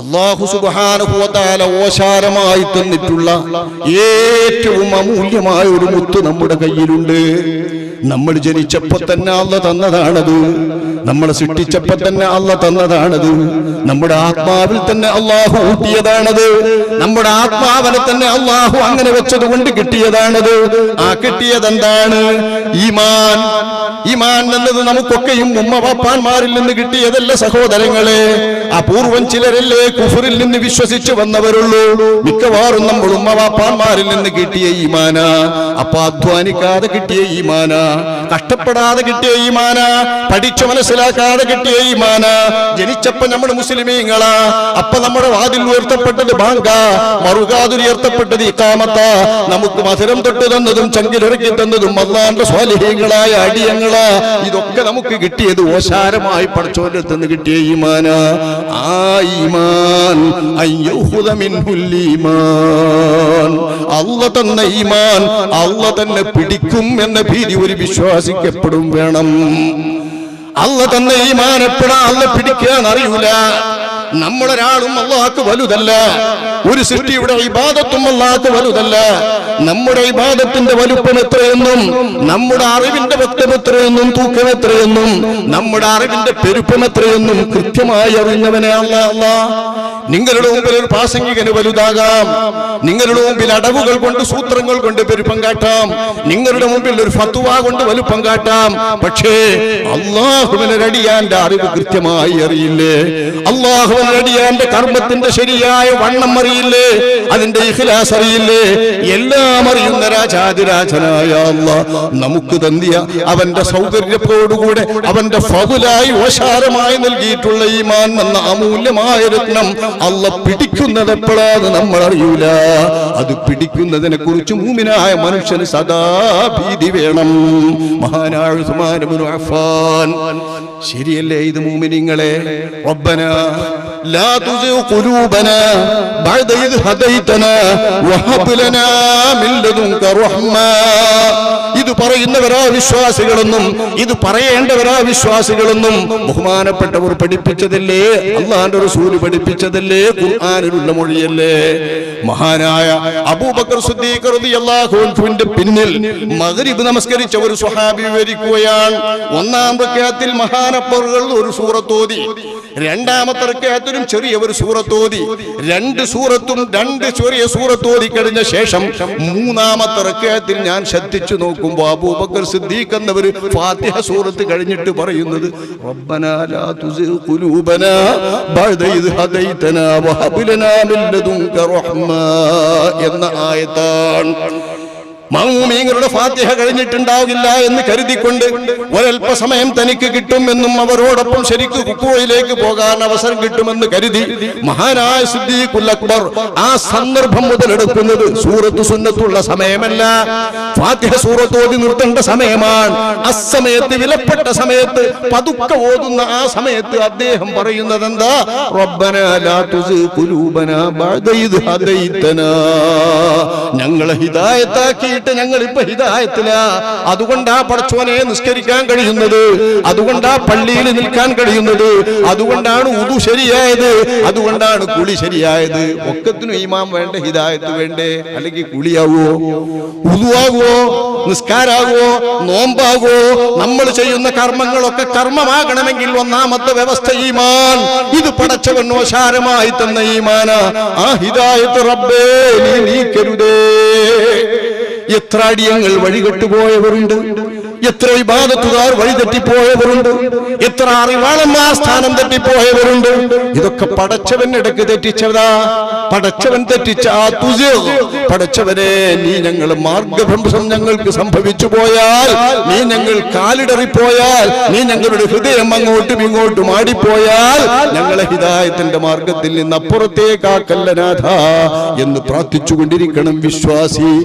അള്ളാഹു സുബാനുഭവത്താല ഓശാരമായി തന്നിട്ടുള്ള ഏറ്റവും അമൂല്യമായ ഒരു മുത്ത് നമ്മുടെ കയ്യിലുണ്ട്. നമ്മൾ ജനിച്ചപ്പോ തന്നെ അല്ല തന്നതാണത്. നമ്മൾ സൃഷ്ടിച്ചപ്പോ തന്നെ അല്ല തന്നതാണത്. നമ്മുടെ ആത്മാവിൽ തന്നെ അള്ളാഹു ഊട്ടിയതാണത്. നമ്മുടെ ആത്മാവിനെ തന്നെ അള്ളാഹു അങ്ങനെ വെച്ചത് കൊണ്ട് കിട്ടിയതാണത്. ആ കിട്ടിയത് എന്താണ്? ഈമാൻ. ഈമാൻ എന്നത് നമുക്കൊക്കെയും ഉമ്മ പാപ്പാന്മാരിൽ നിന്ന് കിട്ടിയതല്ല സഹോദരങ്ങളെ? അപൂർവം ചിലരല്ലേ കുഫറിൽ നിന്ന് വിശ്വസിച്ചു വന്നവരുള്ളൂ. മിക്കവാറും നമ്മൾ ഉമ്മ പാപ്പാന്മാരിൽ നിന്ന് കിട്ടിയ ഈമാന. അപ്പൊ അധ്വാനിക്കാതെ കിട്ടിയ ഈമാന. കഷ്ടപ്പെടാതെ കിട്ടിയ ഈമാന പഠിച്ചു മനസ്സിലാക്കാതെ കിട്ടിയ ഈമാന ജനിച്ചപ്പോ നമ്മൾ മുസ്ലിമീങ്ങളാ. അപ്പൊ നമ്മുടെ വാതിൽ ഉയർത്തപ്പെട്ടത് ബാങ്ക. മറുകാതിൽ ഉയർത്തപ്പെട്ടത് ഇക്കാമത്ത നമുക്ക് മധുരം തൊട്ട് തന്നതും ചങ്കിലൊരുക്കി തന്നതും അള്ളാന്റെ സ്വാലിഹ്യങ്ങളായ അടിയങ്ങളാ. ഇതൊക്കെ നമുക്ക് കിട്ടിയത് ഓശാരമായി പഠിച്ചോന്റെ നിന്ന് കിട്ടിയ ഈമാന. ആ ഈമാൻ അല്ല തന്ന ഈമാൻ അല്ല തന്നെ പിടിക്കും എന്ന ഭീതി ഒരു വിശ്വാസിക്കപ്പെടും വേണം. അല്ല തന്ന ഈ എപ്പോഴാ അല്ല പിടിക്കാൻ അറിയൂല. നമ്മളൊരാളും അള്ളാക്ക് വലുതല്ല. ഒരു സൃഷ്ടിയുടെ ഇബാദത്തും അള്ളാഹ്ക്ക് വലുതല്ല. നമ്മുടെ ഇബാദത്തിന്റെ വലുപ്പം എത്രയെന്നും നമ്മുടെ അറിവിന്റെ വക്തം എത്രയെന്നും തൂക്കം എത്രയെന്നും നമ്മുടെ അറിവിന്റെ പെരുപ്പം എത്രയെന്നും കൃത്യമായി അറിഞ്ഞവനെ അല്ല അല്ല നിങ്ങളുടെ മുമ്പിൽ ഒരു പ്രാസംഗികന് വലുതാകാം. നിങ്ങളുടെ മുമ്പിൽ അടവുകൾ കൊണ്ട് സൂത്രങ്ങൾ കൊണ്ട് പെരുപ്പം കാട്ടാം. നിങ്ങളുടെ മുമ്പിൽ ഒരു ഫത്തുവ കൊണ്ട് വലുപ്പം കാട്ടാം. പക്ഷേ അള്ളാഹുവിനടിയാന്റെ അറിവ് കൃത്യമായി അറിയില്ലേ? അള്ളാഹുവിനടിയാന്റെ കർമ്മത്തിന്റെ ശരിയായ വണ്ണം അറിയില്ലേ? അതിന്റെ ഇഖ്ലാസ് അറിയില്ലേ? എല്ലാം അറിയുന്ന രാജാതിരാജനായ അള്ളാഹ് നമുക്ക് തന്നിയ അവന്റെ സൗകര്യത്തോടുകൂടെ അവന്റെ ഫതുലായി ഓശാരമായി നൽകിയിട്ടുള്ള ഈ മാൻ എന്ന അമൂല്യമായ രത്നം അല്ല പിടിക്കുന്നത് എപ്പോഴാണ് നമ്മൾ അറിയൂല. അത് പിടിക്കുന്നതിനെ കുറിച്ച് മൂമിനായ മനുഷ്യന് സദാ ഭീതി വേണം. മഹാനായ ഇബ്നു അഫ്ഫാൻ. ശരിയല്ലേ ഇത് മൂമിനിങ്ങളെ? റബ്ബന. لا تزغ قلوبنا بعد إذ هديتنا وهب لنا من لدنك رحمة ഇത് പറയുന്നവരാ വിശ്വാസികളെന്നും ഇത് പറയേണ്ടവരാ വിശ്വാസികളെന്നും ബഹുമാനപ്പെട്ടവർ പഠിപ്പിച്ചതല്ലേ അള്ളാന്റെ റസൂല് പഠിപ്പിച്ചതല്ലേ ഖുർആനിലുള്ള മൊഴിയല്ലേ മഹാനായ അബൂബക്കർ സിദ്ദീഖ് റളിയല്ലാഹു അൻഹുവിന്റെ പിന്നിൽ മഗ്രിബ് നമസ്കരിച്ച ഒരു സ്വഹാബി വിവരിക്കുകയാണ് ഒന്നാം റക്അത്തിൽ മഹാനപ്പറുകൾ ഒരു സൂറത്തോതി രണ്ടാമത്തെ റക്അത്തിലും ചെറിയ ഒരു സൂറത്തോതി രണ്ട് സൂറത്തും രണ്ട് ചെറിയ സൂറത്തോതി കഴിഞ്ഞ ശേഷം മൂന്നാമത്തെ റക്അത്തിൽ ഞാൻ ശ്രദ്ധിച്ചു നോക്കുമ്പോൾ അബൂബക്കർ സിദ്ദീഖ് എന്നവർ ഫാത്തിഹ സൂറത്ത് കഴിഞ്ഞിട്ട് പറയുന്നത് റബ്ബനാ ലാ തുസിഗ് ഖുലൂബനാ ബഅദ ഇദ് ഹദൈതനാ വഹബ് ലനാ മിൻ ലദുൻക റഹ്മ എന്ന ആയത്താണ്. മൗമീങ്ങളുടെ ഫാത്തിഹ കഴിഞ്ഞിട്ടുണ്ടാവില്ല എന്ന് കരുതിക്കൊണ്ട് ഒരൽപ്പസമയം തനിക്ക് കിട്ടുമെന്നും അവരോടൊപ്പം ശരിക്ക് കുക്കുവയിലേക്ക് പോകാൻ അവസരം കിട്ടുമെന്ന് കരുതി മഹാനായ സിദ്ദീഖുൽ അക്ബർ ആ സന്ദർഭം മുതലെടുക്കുന്നത് സൂറത്ത് സുന്നത്തുള്ള സമയമല്ല. ഫാത്തിഹ സൂറത്ത് ഓതി നിർത്തേണ്ട സമയമാണ്. അസമയത്ത് വിലപ്പെട്ട സമയത്ത് പതുക്കെ ഓതുന്ന ആ സമയത്ത് അദ്ദേഹം പറയുന്നത് എന്താ ഞങ്ങളെ ലാ ഹിദായത്താക്കിയിട്ട് ഞങ്ങൾ ഇപ്പൊ ഹിതായത്തില. അതുകൊണ്ടാ പടച്ചോനെ നിസ്കരിക്കാൻ കഴിയുന്നത്. അതുകൊണ്ടാ പള്ളിയിൽ നിൽക്കാൻ കഴിയുന്നത്. അതുകൊണ്ടാണ് ഉതു ശരിയായത്. അതുകൊണ്ടാണ് കുളി ശരിയായത്. ഒക്കത്തിനും ഈമാം വേണ്ട ഹിദായത്ത് വേണ്ടേ? അല്ലെങ്കിൽ കുളിയാവോ? ഉതുവാകുവോ? നിസ്കാരാകുവോ? നോമ്പാകുവോ? നമ്മൾ ചെയ്യുന്ന കർമ്മങ്ങളൊക്കെ കർമ്മമാകണമെങ്കിൽ ഒന്നാമത്തെ വ്യവസ്ഥ ഈമാൻ. ഇത് പടച്ചവൻ ഓശാരമായി തന്ന ഈമാന. ആ ഹിദായത്ത് റബ്ബേ നീ നീക്കരുതേ. എത്ര അടിയങ്ങൾ വഴികെട്ടുപോയവരുണ്ട് എത്ര വിവാദത്തുകാർ വഴിതെറ്റിപ്പോയവരുണ്ട്? എത്ര അറിവാളന്മാർ സ്ഥാനം തെറ്റിപ്പോയവരുണ്ട്? ഇതൊക്കെ പടച്ചവൻ ഇടയ്ക്ക് തെറ്റിച്ചതാ. പടച്ചവൻ തെറ്റിച്ച ആ തുജ് പടച്ചവനെ നീ ഞങ്ങൾ മാർഗഭ്രംശം ഞങ്ങൾക്ക് സംഭവിച്ചു പോയാൽ നീ ഞങ്ങൾ കാലിടറിപ്പോയാൽ നീ ഞങ്ങളുടെ ഹൃദയം അങ്ങോട്ടും ഇങ്ങോട്ടും ആടിപ്പോയാൽ ഞങ്ങളെ ഹിതായത്തിന്റെ മാർഗത്തിൽ നിന്ന് അപ്പുറത്തേക്കാക്കല്ലനാഥ എന്ന് പ്രാർത്ഥിച്ചുകൊണ്ടിരിക്കണം വിശ്വാസി.